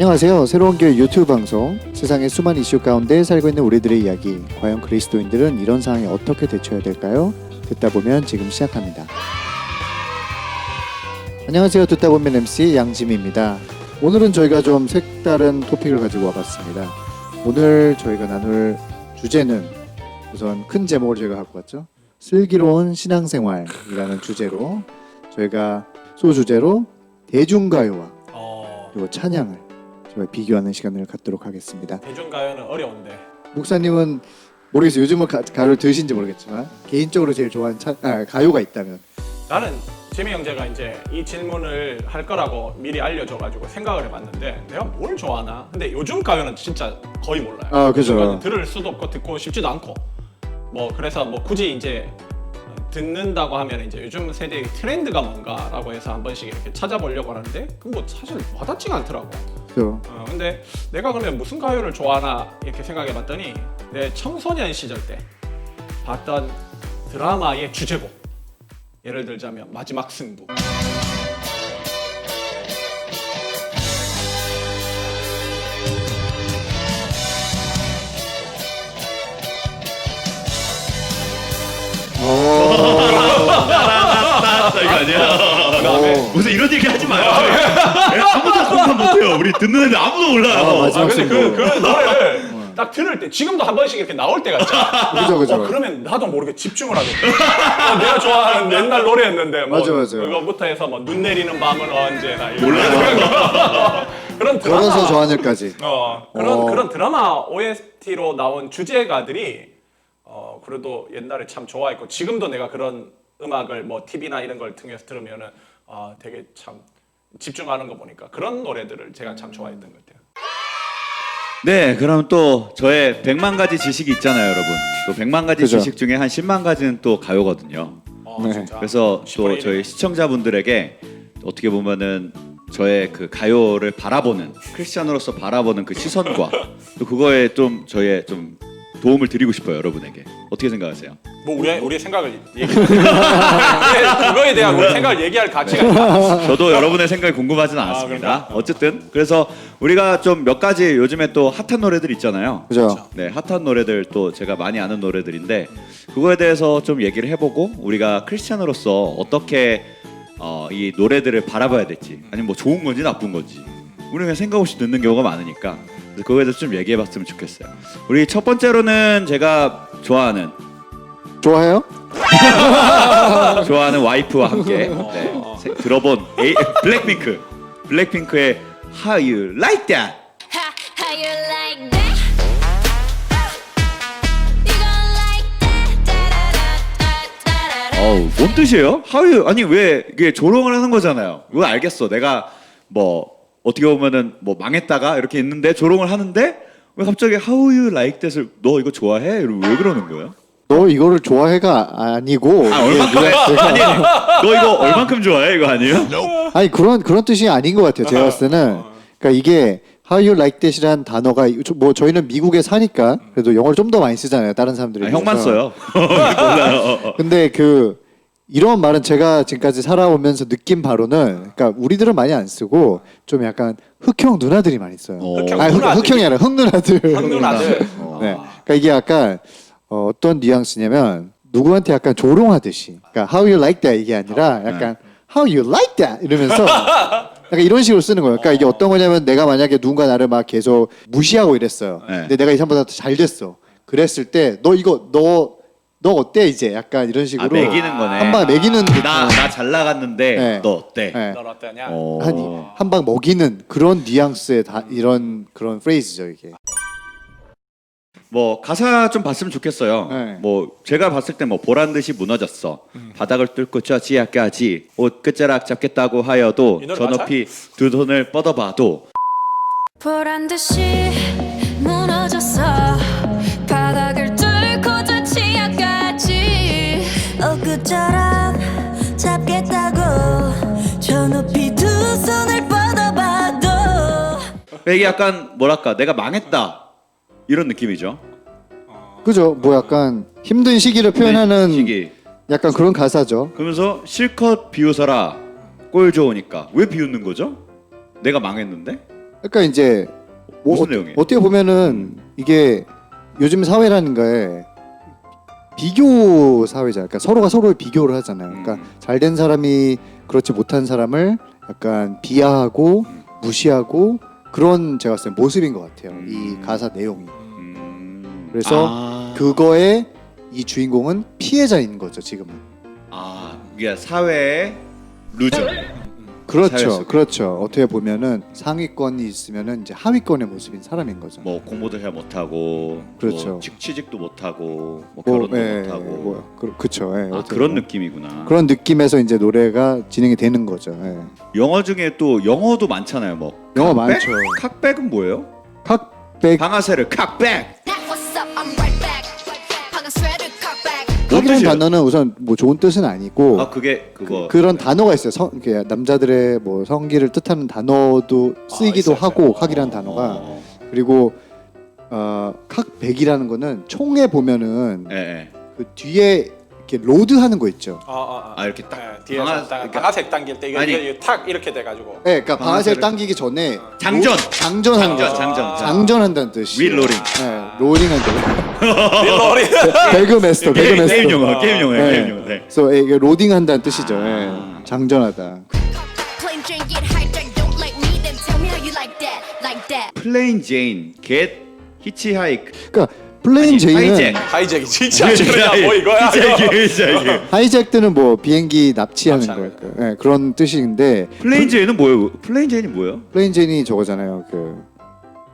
안녕하세요. 새로운 교회 유튜브 방송 세상의 수많은 이슈 가운데 살고 있는 우리들의 이야기 과연 그리스도인들은 이런 상황에 어떻게 대처해야 될까요? 듣다 보면 지금 시작합니다. 안녕하세요. 듣다 보면 MC 양짐입니다. 오늘은 저희가 좀 색다른 토픽을 가지고 와봤습니다. 오늘 저희가 나눌 주제는 우선 큰 제목을 저희가 갖고 왔죠. 슬기로운 신앙생활이라는 주제로 저희가 소주제로 대중가요와 어, 그리고 찬양을 저희가 비교하는 시간을 갖도록 하겠습니다. 대중가요는 어려운데 목사님은 모르겠어요. 요즘은 가, 가요를 들으신지 모르겠지만 개인적으로 제일 좋아하는 차, 아, 가요가 있다면 나는 재미 형제가 이제 이 질문을 할 거라고 미리 알려줘가지고 생각을 해봤는데 내가 뭘 좋아하나? 근데 요즘 가요는 진짜 거의 몰라요. 아, 그죠. 들을 수도 없고 듣고 싶지도 않고 뭐 그래서 뭐 굳이 이제 듣는다고 하면 이제 요즘 세대의 트렌드가 뭔가라고 해서 한 번씩 이렇게 찾아보려고 하는데 그뭐 사실 와닿지가 않더라고. 그 어, 근데 내가 그러면 무슨 가요를 좋아하나 이렇게 생각해 봤더니 내 청소년 시절 때 봤던 드라마의 주제곡. 예를 들자면 마지막 승부. 아, 이거 아니야. 그다음에 무슨 이런 얘기 하지 마요. 예, 아무도 공감 못해요. 우리 듣는 애들 아무도 몰라요. 아, 맞아. 아 근데 그, 승부. 그 노래를 딱 들을 때 지금도 한 번씩 이렇게 나올 때가 있잖아 그죠 그죠. 어, 그러면 나도 모르게 집중을 하게 돼. 어, 내가 좋아하는 옛날 노래였는데 뭐 맞아, 맞아. 그거부터 해서 뭐 눈 내리는 밤은 언제나 이런 몰라요. 그런 드라마 걸어서 저 하늘까지. 어, 그런 어. 그런 드라마 OST로 나온 주제가들이 어, 그래도 옛날에 참 좋아했고 지금도 내가 그런 음악을 뭐 TV나 이런 걸 통해서 들으면은 아, 되게 참 집중하는 거 보니까 그런 노래들을 제가 참 좋아했던 것 같아요. 네, 그럼 또 저의 100만 가지 지식이 있잖아요, 여러분. 또 100만 가지 그죠. 지식 중에 한 10만 가지는 또 가요거든요. 어, 네. 진짜. 그래서 또 10분의 1 이네. 저희 시청자분들에게 어떻게 보면은 저의 그 가요를 바라보는 크리스찬으로서 바라보는 그 시선과 또 그거에 좀 저의 좀 도움을 드리고 싶어요, 여러분에게. 어떻게 생각하세요? 뭐 우리 우리의 생각을 얘기 그거에 대한 우리 생각을 얘기할 가치가 있다. 저도 여러분의 생각이 궁금하지는 않았습니다. 어쨌든 그래서 우리가 좀 몇 가지 요즘에 또 핫한 노래들 있잖아요. 그죠. 네, 핫한 노래들 또 제가 많이 아는 노래들인데 그거에 대해서 좀 얘기를 해보고 우리가 크리스찬으로서 어떻게 어, 이 노래들을 바라봐야 될지 아니면 뭐 좋은 건지 나쁜 건지 우리 그냥 생각 없이 듣는 경우가 많으니까 그래서 그거에 대해서 좀 얘기해봤으면 좋겠어요. 우리 첫 번째로는 제가 좋아하는 좋아해요? 좋아하는 와이프와 함께 네, 세- 들어본 에이, 블랙핑크 블랙핑크의 How You Like That Ha, how you like that? You gon' like that? Da-da-da-da-da-da. 어우 뭔 뜻이에요? How You 아니 왜 이게 조롱을 하는 거잖아요. 이거 알겠어. 내가 뭐 어떻게 보면은 뭐 망했다가 이렇게 있는데 조롱을 하는데 왜 갑자기 How You Like That을 너 이거 좋아해? 이러면 왜 그러는 거예요? 너 이거를 좋아해가 아니고 아 아니 너 이거 얼만큼 좋아해 이거 아니에요? 아니 그런 그런 뜻이 아닌 것 같아요. 제가 봤을 때는 그러니까 이게 How you like that이란 단어가 저- 뭐 저희는 미국에 사니까 그래도 영어를 좀 더 많이 쓰잖아요. 다른 사람들이. 아, 형만. 써요. 몰라요. 근데 그 이런 말은 제가 지금까지 살아오면서 느낀 바로는 그러니까 우리들은 많이 안 쓰고 좀 약간 흑형 누나들이 많이 써요. 어. 흑형 아니 흑, 누나들이? 흑형이 아니라 흑 누나들. 흑 누나들. 네. 그러니까 이게 약간 어, 어떤 뉘앙스냐면 누구한테 약간 조롱하듯이. 그러니까 how you like that 이게 아니라 약간 how you like that 이러면서 약간 이런 식으로 쓰는 거예요. 그러니까 이게 어떤 거냐면 내가 만약에 누군가 나를 막 계속 무시하고 이랬어요. 네. 근데 내가 이 사람보다 더 잘 됐어. 그랬을 때 너 이거 너 너 어때 이제 약간 이런 아 식으로 매기는 거네. 한방 매기는 나 나 잘 나갔는데 네. 너 어때? 네. 넌 어떠냐? 어. 한방 먹이는 그런 뉘앙스의 다 이런 그런 프레이즈죠 이게. 뭐 가사 좀 봤으면 좋겠어요. 네. 뭐 제가 봤을 때 뭐 보란 듯이 무너졌어. 바닥을 뚫고 저 지하까지 옷 끝자락 잡겠다고 하여도 이 노래 저? 높이 두 손을 뻗어봐도 보란 듯이 무너졌어 바닥을 뚫고 저 지하까지 엊그처럼 잡겠다고 저 높이 두 손을 뻗어봐도 이게 약간 뭐랄까 내가 망했다 이런 느낌이죠. 그죠? 뭐 약간 힘든 시기를 표현하는 네, 시기. 약간 그런 가사죠. 그러면서 실컷 비웃어라 꼴 좋으니까 왜 비웃는 거죠? 내가 망했는데 그러니까 이제 뭐 무슨 어, 내용이에요? 어 떻게 보면은 이게 요즘 사회라는 거에 비교 사회잖아요. 그러니까 서로가 서로를 비교를 하잖아요. 그러니까 음. 잘된 사람이 그렇지 못한 사람을 약간 비하하고 음. 무시하고 그런 제가 봤을 때 모습인 것 같아요. 음. 이 가사 내용이. 음. 그래서 아. 그거에 이 주인공은 피해자인 거죠 지금은. 아 이게 사회의 루저. 사회 그렇죠, 속에. 그렇죠. 어떻게 보면은 상위권이 있으면은 이제 하위권의 모습인 사람인 거죠. 뭐 공부도 잘 못하고 그렇죠. 뭐 취- 취직도 못하고 뭐 뭐, 결혼도 예, 못하고 뭐, 그, 그쵸. 예, 아, 어떻게 그런 보면. 느낌이구나. 그런 느낌에서 이제 노래가 진행이 되는 거죠. 예. 영어 중에 또 영어도 많잖아요. 뭐 영어 칵백? 많죠. 칵백은 뭐예요? 칵백 방아쇠를 칵백. 칵이라는 뜻이에요? 단어는 우선 뭐 좋은 뜻은 아니고 아 그게 그거 그, 런 단어가 있어요. 성, 이렇게 남자들의 뭐 성기를 뜻하는 단어도 쓰이기도 있어요, 하고 있어요. 칵이라는 어, 단어가 어, 그리고 어, 칵백이라는 거는 총에 보면은 예, 예. 그 뒤에 이렇게 로드 하는 거 있죠. 아, 아, 아, 이렇게 딱 네, 뒤에서 방아- 딱 그러니까- 방아색 당길 때 이거, 아니. 이거, 이거 탁 이렇게 돼가지고 네, 그러니까 방아쇠를 방아쇠를- 당기기 전에 장전! 로- 장전하는 장전, 거죠. 장전. 장전한다는 뜻이. 릴로링. 네, 로링한 거. 릴러리 배그 메스터, 배그 게임, 메스터. 게임 용어, 게임 용어, 네. 게임 용어. 네. 그래서 이게 로딩한다는 뜻이죠. 아. 예. 장전하다. Plain Jane get hijacked. Don't like me, then tell me how you like that, like that. 플레인 제인, 겟 히치하이크. 그러니까 플레인 제이는 하이잭. 하이잭이 진짜 그냥 뭐 이거야 이거. 히치하이크. 하이잭드는 뭐 비행기 납치하는 납치하는 거예요. 예, 그런 뜻인데 플레인 제인은 뭐예요? 플레인 제인이 뭐예요? 플레인 제인이 저거잖아요. 그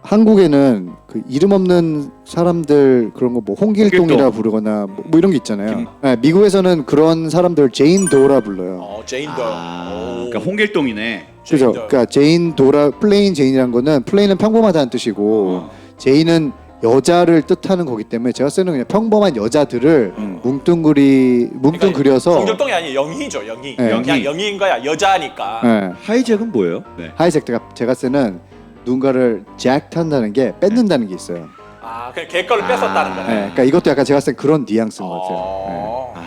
한국에는 그 이름 없는 사람들 그런 거 뭐 홍길동이라 홍길동. 부르거나 뭐, 뭐 이런 게 있잖아요. 김- 예, 미국에서는 그런 사람들 제인 도라 불러요. 어 제인더 아, 오. 그러니까 홍길동이네. 그죠? 제인 도. 그러니까 제인 도라 플레인 제인이란 거는 플레인은 평범하다는 뜻이고 어. 제인은 여자를 뜻하는 거기 때문에 제가 쓰는 그냥 평범한 여자들을 음. 뭉뚱그리 뭉뚱그려서 홍길동이 아니 영희죠 영희 네. 그냥 영희인 거야 여자니까 예, 하이잭은 뭐예요? 네. 하이잭드가 제가 쓰는 누군가를 잭한다는 게 뺏는다는 게 있어요. 아 그냥 걔 거를 뺏었다는 예, 거네 그러니까 이것도 약간 제가 쓴 그런 뉘앙스인 것 같아요. 어. 예.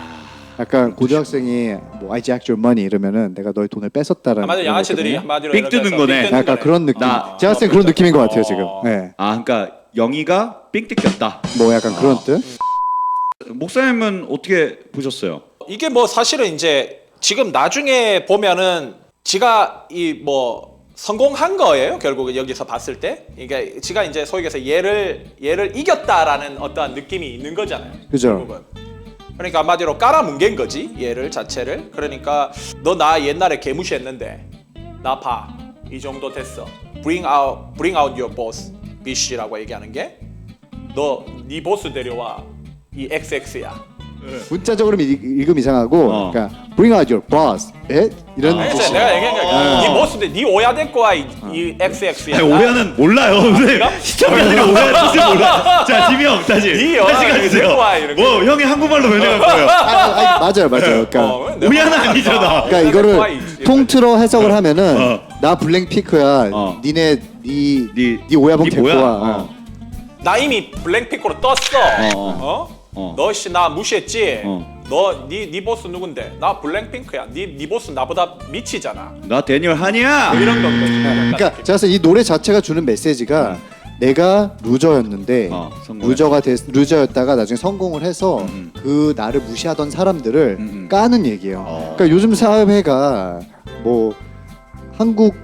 약간 고등학생이 뭐 I jacked your money 이러면은 내가 너의 돈을 뺏었다라는 아마도 그런 양아치들이 거거든요. 한마디로 삑 뜨는 거네. 삑 뜨는 약간 거네. 그런 느낌. 아, 제가 쓴 그런 느낌인 것 같아요 지금. 어. 예. 아, 그러니까 영희가 삥 뜯겼다. 뭐 약간 그런 아. 뜻. 목사님은 어떻게 보셨어요? 이게 뭐 사실은 이제 지금 나중에 보면은 지가 이 뭐 성공한 거예요 결국은 여기서 봤을 때 이게 지가 이제 소위 해서 얘를 얘를 이겼다라는 어떠한 느낌이 있는 거잖아요 그죠. 결국은. 그러니까 한마디로 깔아뭉갠 거지 얘를 자체를 그러니까 너 나 옛날에 개무시했는데 나 봐 이 정도 됐어 bring out bring out your boss BC라고 얘기하는 게 너 네 보스 데려와 이 XX야 문자적으로 읽- 읽음 이상하고 어. 그러니까 bring out your boss. 에? 이런 아, 뜻이. 내가 얘기한 거야 어. 네 보스인데 네 오야 될 거야 이, 이 XX야 아니, 오해는 몰라요. 시청자들이 오해는 뜻을 몰라. 자, 지미 형 다시. 네 다시 영화를 가주세요. 듣고 와, 이렇게. 뭐 형이 한국말로 변해갈 거예요. 아, 아, 맞아요, 맞아요. 그러니까, 어, 내가 오해는 아니잖아. 그러니까 이거를 통틀어 해석을 하면은 어. 나 블랙피크야. 어. 니네 니, 니- 니 오야봉 니 데리고 뭐야? 와. 어. 어. 나 이미 블랙피크로 떴어 어, 어? 어. 너 씨 나 무시했지 어. 너니네 보스 누군데 나 블랙핑크야 네, 네 보스 나보다 미치잖아 나 데니얼 한이야. 뭐 이런 거 그러니까 제가 봤을 때 이 노래 자체가 주는 메시지가 내가 루저였는데 어, 성공했어. 루저가 됐, 루저였다가 나중에 성공을 해서 음. 그 나를 무시하던 사람들을 음, 음. 까는 얘기예요. 어. 그러니까 요즘 사회가 뭐 한국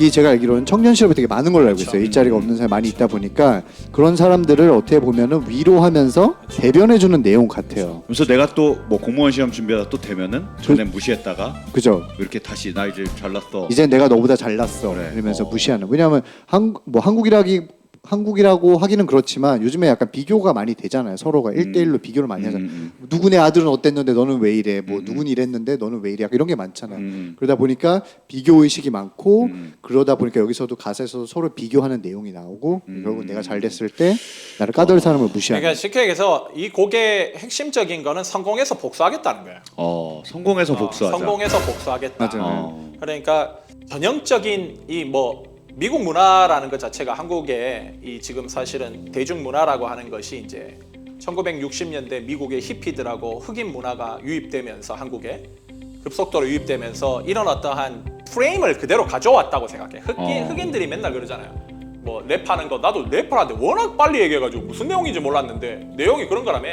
이 제가 알기로는 청년 실업이 되게 많은 걸로 알고. 있어요. 일자리가 음. 없는 사람이 많이 있다 보니까 그런 사람들을 어떻게 보면은 위로하면서 대변해 주는 내용 같아요. 그래서 내가 또 뭐 공무원 시험 준비하다 또 되면은 전에 무시했다가 그죠? 이렇게 다시 나 이제 잘났어. 이제 내가 너보다 잘났어 그래. 이러면서 어. 무시하는 왜냐하면 한뭐 한국이라기 한국이라고 하기는 그렇지만 요즘에 약간 비교가 많이 되잖아요 서로가 일대일로 비교를 많이 하잖아요 음, 누구네 아들은 어땠는데 너는 왜 이래 뭐 음. 누군 이랬는데 너는 왜 이래 약간 이런 게 많잖아요 음. 그러다 보니까 비교 의식이 많고 음. 그러다 보니까 여기서도 가사에서도 서로 비교하는 내용이 나오고 음. 결국 내가 잘 됐을 때 나를 까들 사람을 무시하는 그러니까 쉽게 얘기해서 이 곡의 핵심적인 거는 성공해서 복수하겠다는 거예요 어, 성공해서 복수하자. 성공해서 복수하겠다 맞아요. 어. 그러니까 전형적인 이 뭐 미국 문화라는 것 자체가 한국의 이 지금 사실은 대중 문화라고 하는 것이 이제 1960년대 미국의 히피들하고 흑인 문화가 유입되면서 한국에 급속도로 유입되면서 이런 어떠한 프레임을 그대로 가져왔다고 생각해. 흑인 어. 흑인들이 맨날 그러잖아요. 뭐 랩하는 거 나도 랩을 하는데 워낙 빨리 얘기해가지고 무슨 내용인지 몰랐는데 내용이 그런 거라며.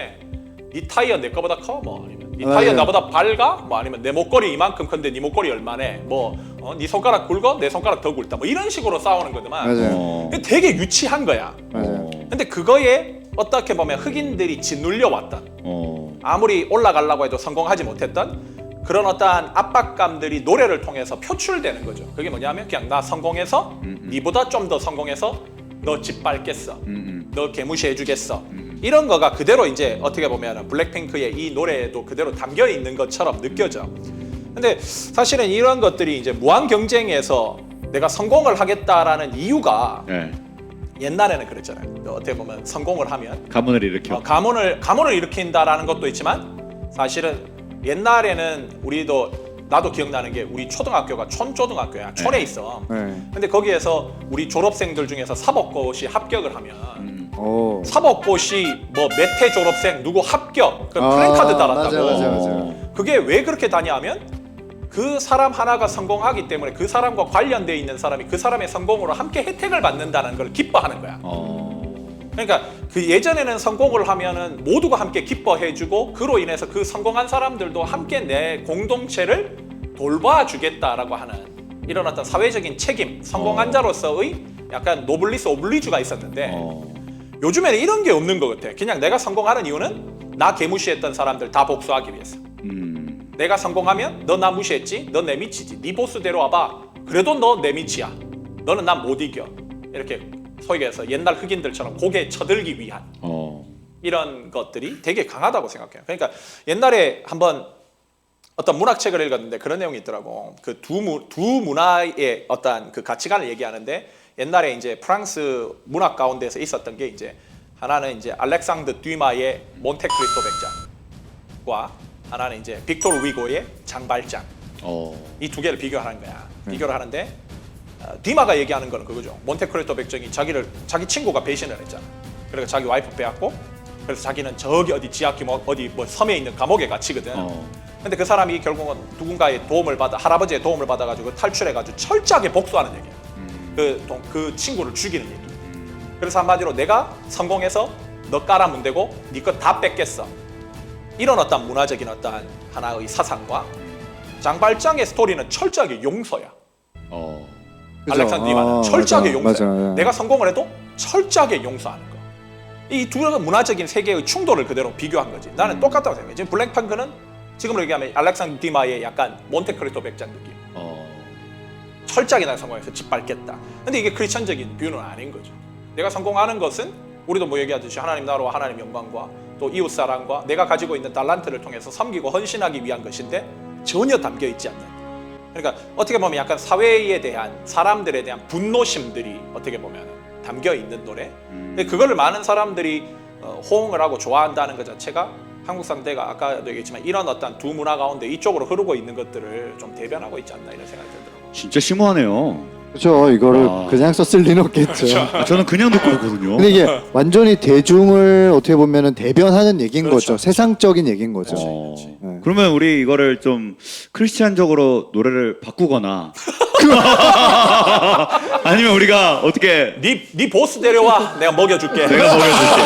네 타이어 내 거보다 커? 뭐 네 타이어 맞아요. 나보다 밝아? 뭐 아니면 내 목걸이 이만큼 큰데 네 목걸이 얼마네? 뭐 어, 네 손가락 굵어? 내 손가락 더 굵다. 뭐 이런 식으로 싸우는 거지만 맞아요. 어. 되게 유치한 거야. 맞아요. 근데 그거에 어떻게 보면 흑인들이 짓눌려 왔던 어. 아무리 올라가려고 해도 성공하지 못했던 그런 어떠한 압박감들이 노래를 통해서 표출되는 거죠. 그게 뭐냐면 그냥 나 성공해서 니보다 좀 더 성공해서 너 짓밟겠어. 음, 음. 너 개무시해주겠어. 이런 거가 그대로 이제 어떻게 보면 블랙핑크의 이 노래에도 그대로 담겨 있는 것처럼 느껴져. 근데 사실은 이런 것들이 이제 무한 경쟁에서 내가 성공을 하겠다라는 이유가 네. 옛날에는 그랬잖아요. 어떻게 보면 성공을 하면 가문을 일으켜. 어, 가문을 가문을 일으킨다라는 것도 있지만 사실은 옛날에는 우리도 나도 기억나는 게 우리 초등학교가 촌초등학교야 촌에 있어. 네. 근데 거기에서 우리 졸업생들 중에서 사법고시 합격을 하면 음. 오. 사법고시 뭐 메태 졸업생 누구 합격 그 아, 플랜카드 달았다고. 맞아요, 어. 맞아요. 그게 왜 그렇게 다냐면 그 사람 하나가 성공하기 때문에 그 사람과 관련돼 있는 사람이 그 사람의 성공으로 함께 혜택을 받는다는 걸 기뻐하는 거야. 어. 그러니까 그 예전에는 성공을 하면은 모두가 함께 기뻐해주고 그로 인해서 그 성공한 사람들도 함께 내 공동체를 돌봐주겠다라고 하는 이런 어떤 사회적인 책임, 성공한 어. 자로서의 약간 노블리스 오블리주가 있었는데 어. 요즘에는 이런 게 없는 것 같아. 그냥 내가 성공하는 이유는 나 개무시했던 사람들 다 복수하기 위해서. 음. 내가 성공하면 너 나 무시했지? 너내 밑이지. 네 보스 데려와봐. 그래도 너내 밑이야. 너는 난 못 이겨. 이렇게 소위 해서 옛날 흑인들처럼 고개 쳐들기 위한 어. 이런 것들이 되게 강하다고 생각해요. 그러니까 옛날에 한번 어떤 문학책을 읽었는데 그런 내용이 있더라고. 그 두 두 문화의 어떤 그 가치관을 얘기하는데 옛날에 이제 프랑스 문학 가운데서 있었던 게 이제 하나는 이제 알렉상드 듀마의 몬테크리스토 백장과 하나는 이제 빅토르 위고의 장발장. 어. 이두 개를 비교하는 거야. 비교를 하는데 어, 디마가 얘기하는 거는 그거죠. 몬테크리스토 백정이 자기를 자기 친구가 배신을 했잖아. 그래서 자기 와이프 빼앗고 그래서 자기는 저기 어디 지하 기목 어디 뭐 섬에 있는 감옥에 갇히거든. 어. 근데 그 사람이 결국은 누군가의 도움을 받아 할아버지의 도움을 받아가지고 탈출해가지고 철저하게 복수하는 얘기야. 그, 동- 그 친구를 죽이는 얘기. 그래서 한마디로 내가 성공해서 너 깔아 문대고 네 것 다 뺏겠어. 이런 어떤 문화적인 어떤 하나의 사상과 장발장의 스토리는 철저하게 용서야. 어. 알렉산드 디마는 아, 철저하게 맞아, 용서해. 맞아. 내가 성공을 해도 철저하게 용서하는 거. 이 두 문화적인 세계의 충돌을 그대로 비교한 거지. 나는 음. 똑같다고 생각해. 지금 블랙핑크는 지금으로 얘기하면 알렉산드 디마의 약간 몬테크리스토 백장 느낌. 어. 철저하게 난 성공해서 짓밟겠다. 근데 이게 크리스천적인 뷰는 아닌 거죠. 내가 성공하는 것은 우리도 뭐 얘기하듯이 하나님 나라와 하나님 영광과 또 이웃 사랑과 내가 가지고 있는 달란트를 통해서 섬기고 헌신하기 위한 것인데 전혀 담겨 있지 않는. 그러니까 어떻게 보면 약간 사회에 대한 사람들에 대한 분노심들이 어떻게 보면 담겨 있는 노래. 근데 그거를 많은 사람들이 어, 호응을 하고 좋아한다는 것 자체가 한국 상대가 아까도 얘기했지만 이런 어떤 두 문화 가운데 이쪽으로 흐르고 있는 것들을 좀 대변하고 있지 않나 이런 생각이 들더라고요. 진짜 심오하네요. 그렇죠. 이거를 와. 그냥 썼을 리는 없겠죠. 아, 저는 그냥 듣고 있거든요. 근데 이게 완전히 대중을 어떻게 보면은 대변하는 얘기인 그렇죠. 거죠. 세상적인 얘기인 거죠. 어. 네. 그러면 우리 이거를 좀 크리스티안적으로 노래를 바꾸거나 아니면 우리가 어떻게 네, 네 보스 데려와 내가 먹여줄게 내가 먹여줄게.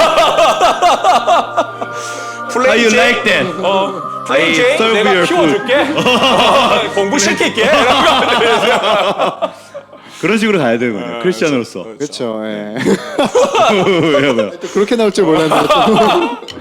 플레이 How you 제이, like that? 어, 제이 serve 내가 your 키워줄게 어, 공부시킬게 이런 거. 그런 식으로 가야 되는 거죠. 크리스티안으로서. 그렇죠. 예. 뭐야. 또 그렇게 나올 줄 몰랐는데. 또.